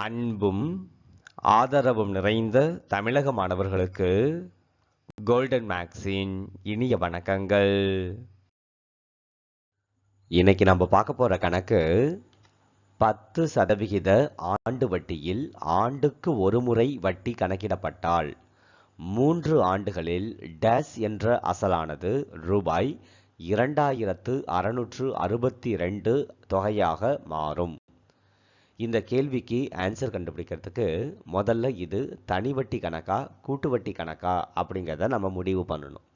அன்பும் ஆதரவும் நிறைந்த தமிழக மாணவர்களுக்கு கோல்டன் மேக்ஸின் இனிய வணக்கங்கள். இன்னைக்கு நம்ம பார்க்க போற கணக்கு பத்து சதவிகித ஆண்டு வட்டியில் ஆண்டுக்கு ஒரு முறை வட்டி கணக்கிடப்பட்டால் மூன்று ஆண்டுகளில் டேஸ் என்ற அசலானது ரூபாய் இரண்டாயிரத்து அறுநூற்று அறுபத்தி ரெண்டு தொகையாக மாறும். இந்த கேள்விக்கு ஆன்சர் கண்டுபிடிக்கிறதுக்கு முதல்ல இது தனி வட்டி கணக்கா கூட்டு வட்டி கணக்கா அப்படிங்கிறத நம்ம முடிவு பண்ணணும்.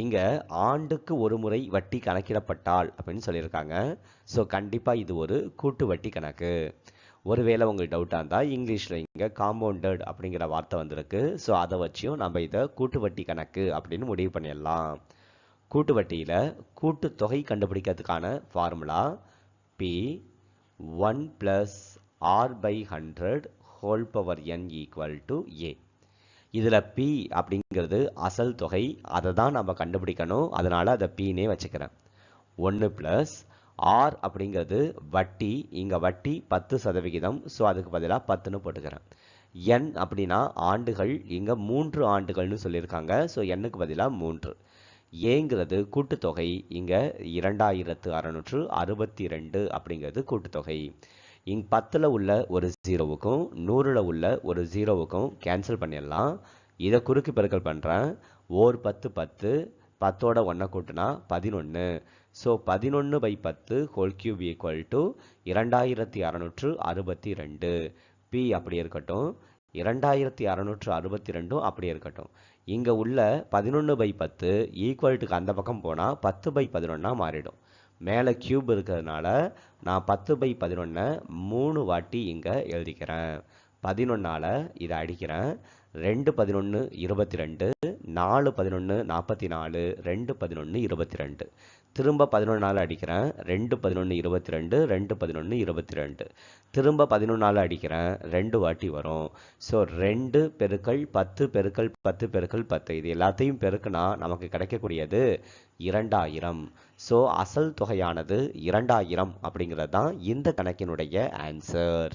இங்கே ஆண்டுக்கு ஒரு முறை வட்டி கணக்கிடப்பட்டால் அப்படின்னு சொல்லியிருக்காங்க. ஸோ கண்டிப்பாக இது ஒரு கூட்டு வட்டி கணக்கு. ஒருவேளை உங்களுக்கு டவுட்டாக இருந்தால் இங்கிலீஷில் இங்கே காம்பவுண்டட் அப்படிங்கிற வார்த்தை வந்திருக்கு. ஸோ அதை வச்சும் நம்ம இதை கூட்டு வட்டி கணக்கு அப்படின்னு முடிவு பண்ணிடலாம். கூட்டு வட்டியில் கூட்டு தொகை கண்டுபிடிக்கிறதுக்கான formula P one plus R by hundred whole power N equal to A இதில் பி அப்படிங்கிறது அசல் தொகை அதை தான் நம்ம கண்டுபிடிக்கணும். அதனால் அதை பின்னே வச்சுக்கிறேன். ஒன்று ப்ளஸ் ஆர் அப்படிங்கிறது வட்டி இங்கே வட்டி பத்து சதவிகிதம் ஸோ அதுக்கு பதிலாக பத்துன்னு போட்டுக்கிறேன். என் அப்படின்னா ஆண்டுகள் இங்கே மூன்று ஆண்டுகள்னு சொல்லியிருக்காங்க ஸோ எண்ணுக்கு பதிலாக மூன்று. ஏங்கிறது கூட்டுத்தொகை. இங்கே இரண்டாயிரத்து அறநூற்று அறுபத்தி ரெண்டு அப்படிங்கிறது கூட்டுத்தொகை. இங் பத்தில் உள்ள ஒரு ஜீரோவுக்கும் நூறில் உள்ள ஒரு ஜீரோவுக்கும் கேன்சல் பண்ணிடலாம். இதை குறுக்கு பெருக்கல் பண்ணுறேன் ஓர் பத்து பத்து பத்தோட ஒன்றை கூட்டினா பதினொன்று ஸோ பதினொன்று பை பத்து ஹோல் கியூப் ஈக்குவல் டு இரண்டாயிரத்தி அறநூற்று அறுபத்தி ரெண்டு பி அப்படி இருக்கட்டும். இரண்டாயிரத்தி அறநூற்று அறுபத்தி ரெண்டும் அப்படி இருக்கட்டும். இங்கே உள்ள பதினொன்று பை பத்து ஈக்குவல்ட்டுக்கு அந்த பக்கம் போனால் பத்து பை பதினொன்னாக மாறிடும். மேலே கியூப் இருக்கிறதுனால நான் பத்து பை பதினொன்னை மூணு வாட்டி இங்கே எழுதிக்கிறேன். பதினொன்னால் இதை அடிக்கிறேன். ரெண்டு பதினொன்று இருபத்தி ரெண்டு நாலு பதினொன்று நாற்பத்தி நாலு ரெண்டு பதினொன்று இருபத்தி ரெண்டு. திரும்ப பதினொன்று நாள் அடிக்கிறேன் ரெண்டு பதினொன்று இருபத்தி ரெண்டு ரெண்டு பதினொன்று இருபத்தி ரெண்டு. திரும்ப பதினொன்று நாள் அடிக்கிறேன் ரெண்டு வாட்டி வரும். ஸோ ரெண்டு பெருக்கள் பத்து பெருக்கள் பத்து பெருக்கள் பத்து. இது எல்லாத்தையும் பெருக்குனா நமக்கு கிடைக்கக்கூடியது இரண்டாயிரம். ஸோ அசல் தொகையானது இரண்டாயிரம் அப்படிங்கிறது தான் இந்த கணக்கினுடைய ஆன்சர்